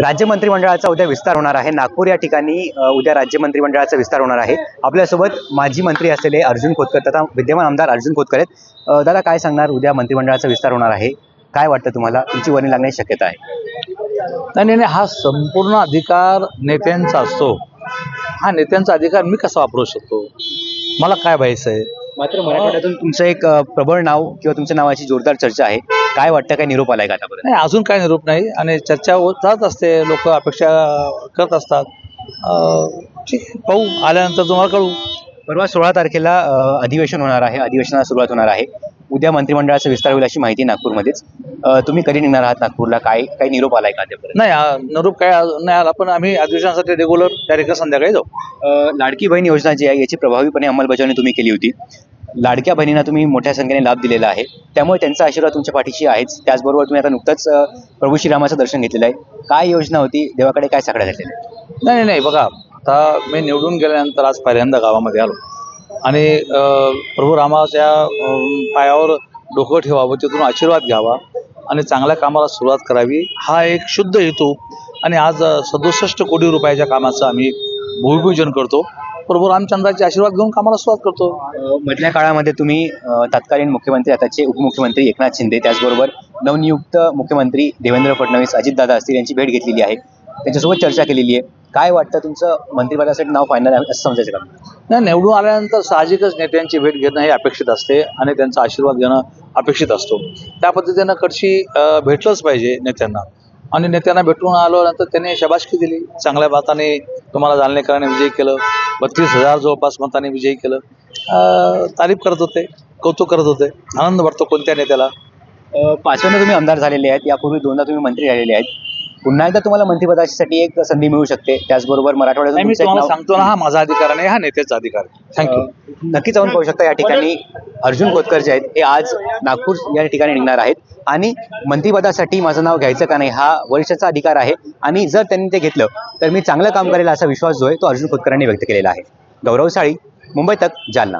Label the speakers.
Speaker 1: राज्य मंत्रिमंडळाचा उद्या विस्तार होणार आहे. नागपूर या ठिकाणी उद्या राज्य मंत्रिमंडळाचा विस्तार होणार आहे. आपल्यासोबत माजी मंत्री असलेले अर्जुन खोतकर तथा विद्यमान आमदार अर्जुन खोतकर आहेत. दादा काय सांगणार? उद्या मंत्रिमंडळाचा विस्तार होणार आहे. काय वाटतं तुम्हाला? तुमची वर्णी लागण्याची शक्यता आहे.
Speaker 2: नाही नाही हा संपूर्ण अधिकार नेत्यांचा असतो. हा नेत्यांचा अधिकार मी कसा वापरू शकतो? मला काय व्हायचं आहे
Speaker 1: मात्र मराठवाड्यातून तुमचं एक प्रबळ नाव किंवा तुमच्या नावाची जोरदार चर्चा आहे. काय वाटतं काय निरोप आलाय का आतापर्यंत
Speaker 2: नाही अजून काय निरूप नाही. आणि चर्चा होत जात असते. लोक अपेक्षा करत असतात. अं, ठीक आहे, पाहू. आल्यानंतर तुम्हाला कळू.
Speaker 1: परवा सोळा तारखेला अ, अधिवेशन होणार आहे. अधिवेशनाला सुरुवात होणार आहे. उद्या मंत्रिमंडळाचा विस्तार होईल अशी माहिती नागपूरमध्येच. अ, तुम्ही कधी निघणार आहात नागपूरला? काय काही निरोप आलाय का आतापर्यंत
Speaker 2: नाही आ- निरूप काय अजून नाही आला. पण आम्ही अधिवेशनासाठी रेग्युलर ठिकाणी संध्याकाळी जाऊ.
Speaker 1: अ, लाडकी बहीण योजना जी आहे याची प्रभावीपणे अंमलबजावणी तुम्ही केली होती. लाडक्या बहिणींना तुम्ही मोठ्या संख्येने लाभ दिलेला आहे. त्यामुळे त्यांचा आशीर्वाद तुमच्या पाठीशी आहेच. त्याचबरोबर तुम्ही आता नुकतंच प्रभू श्रीरामाचं दर्शन घेतलेलं आहे. काय योजना होती? देवाकडे काय साकडा घातलेला
Speaker 2: नाही नाही नाही. बघा आता मी निवडून गेल्यानंतर आज पहिल्यांदा गावामध्ये आलो. आणि प्रभू रामाच्या पायावर डोकं ठेवावं तिथून आशीर्वाद घ्यावा आणि चांगल्या कामाला सुरुवात करावी हा एक शुद्ध हेतू. आणि आज सदुसष्ट कोटी रुपयाच्या कामाचं आम्ही भूमिपूजन करतो. प्रभू रामचंद्राचे आशीर्वाद घेऊन कामाला सुरुवात करतो.
Speaker 1: मधल्या काळामध्ये तुम्ही तत्कालीन मुख्यमंत्री आताचे उपमुख्यमंत्री एकनाथ शिंदे त्याचबरोबर नवनियुक्त मुख्यमंत्री देवेंद्र फडणवीस अजितदादा असतील यांची भेट घेतलेली आहे. त्यांच्यासोबत चर्चा केलेली आहे. काय वाटतं तुमचं मंत्रिपदासाठी नाव फायनल आहे असं समजायचं का?
Speaker 2: नाही निवडून आल्यानंतर साहजिकच नेत्यांची भेट घेणं हे अपेक्षित असते आणि त्यांचा आशीर्वाद घेणं अपेक्षित असतो. त्या पद्धतीनं कडशी भेटलंच पाहिजे नेत्यांना. आणि नेत्यांना भेटून आलो नंतर त्यांनी शबाशकी दिली चांगल्या मताने तुम्हाला जालनेकरांनी विजयी केलं. बत्तीस हजार जवळपास मताने विजयी केलं. अं, तारीफ करत होते कौतुक करत होते. आनंद वाटतो कोणत्या नेत्याला?
Speaker 1: पाचव्यांदा तुम्ही आमदार झालेले आहेत यापूर्वी दोनदा तुम्ही मंत्री झालेले आहेत. पुन्हा एकदा तुम्हाला मंत्रिपदासाठी एक संधी मिळू शकते. त्याचबरोबर मराठवाड्यातून
Speaker 2: नाही मी
Speaker 1: तुमचं एक
Speaker 2: तुम्हाला
Speaker 1: नाव-
Speaker 2: सांगतो ना हा माझा अधिकार नाही हा नेत्याचा अधिकार थँक्यू
Speaker 1: अ, नक्की जाऊन पाहू शकता या ठिकाणी अर्जुन खोतकर जे आहेत हे आज नागपूर या ठिकाणी निघणार आहेत. आणि मंत्रिपदासाठी माझं नाव घ्यायचं का नाही हा वरिष्ठाचा अधिकार आहे. आणि जर त्यांनी ते घेतलं तर मी चांगलं काम करेल असा विश्वास जो आहे तो अर्जुन खोतकरांनी व्यक्त केलेला आहे. गौरव साळी मुंबई तक जालना.